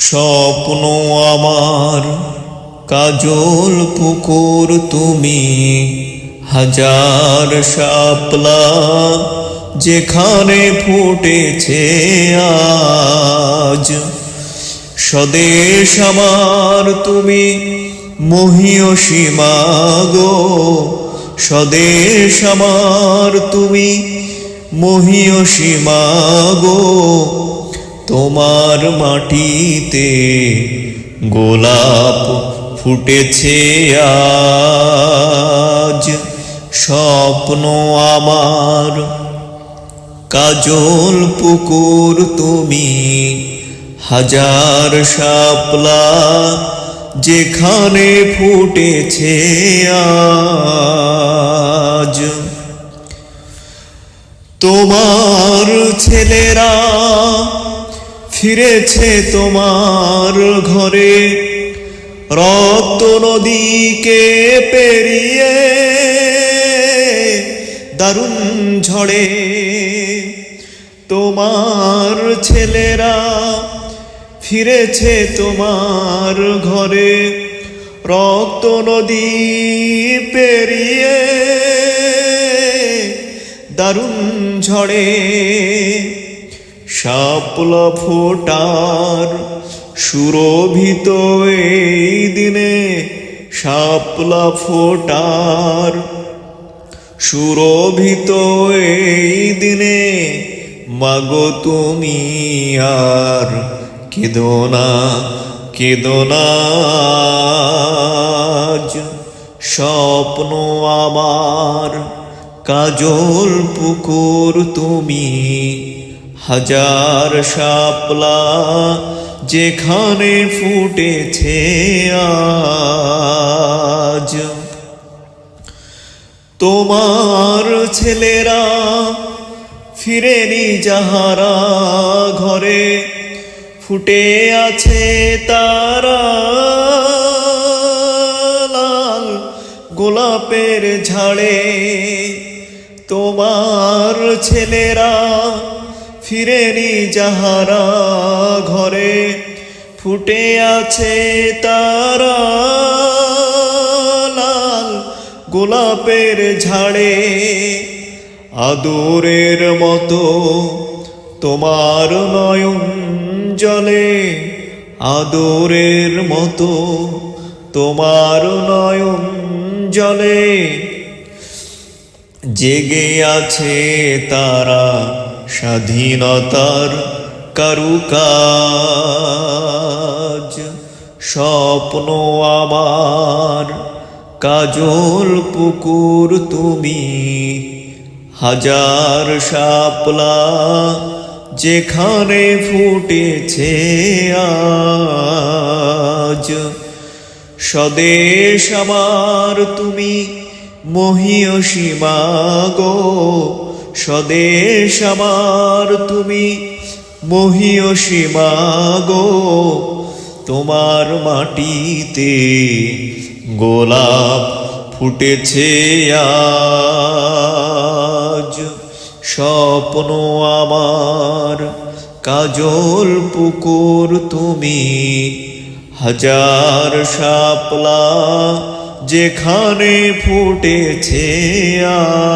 স্বপ্ন আমার, কাজল পুকুর তুমি, হাজার শাপলা যেখানে ফুটেছে আজ। স্বদেশ আমার, তুমি মহিয়সী মাগো স্বদেশ আমার, তুমি মহিয়সী মাগো তোমার মাটিতে গোলাপ ফুটেছে আজ। স্বপ্ন আমার, কাজল পুকুর তুমি, হাজার শাপলা যেখানে ফুটেছে আজ। তোমার ছেলেরা ফিরেছে তোমার ঘরে। রক্ত নদীকে পেরিয়ে দারুণ ঝড়ে। তোমার ছেলেরা ফিরেছে তোমার ঘরে। রক্ত নদী পেরিয়ে দারুণ ঝড়ে। শাপল ফোটার সুরভিত এই দিনে শাপলা ফোটার সুরভিত এই দিনে মাগো তুমি আর কেদো না কেদো না স্বপ্ন আমার, কাজল পুকুর তুমি হাজার শাপলা যেখানে ফুটেছে আজ। তোমার ছেলেরা ফিরেনি যাহারা ঘরে, ফুটে আছে তারা লাল গোলাপের ঝাড়ে। তোমার ছেলেরা ফিরেনি যাহারা ঘরে, ফুটে আছে তারা লাল গোলাপের ঝাড়ে। আদরের মতো তোমার নয়ন জলে, আদরের মতো তোমার নয়ন জলে। জেগে আছে তারা স্বাধীনতার কারুকাজ, স্বপ্ন আমার, কাজল পুকুর তুমি, হাজার শাপলা যেখানে ফুটেছে আজ। স্বদেশ আমার তুমি মহিয়সী মাগো স্বদেশ আমার, তুমি মহিয়সী মাগো তোমার মাটিতে গোলাপ ফুটেছে আজ। স্বপ্ন আমার, কাজল পুকুর, তুমি হাজার শাপলা যেখানে ফুটেছে আজ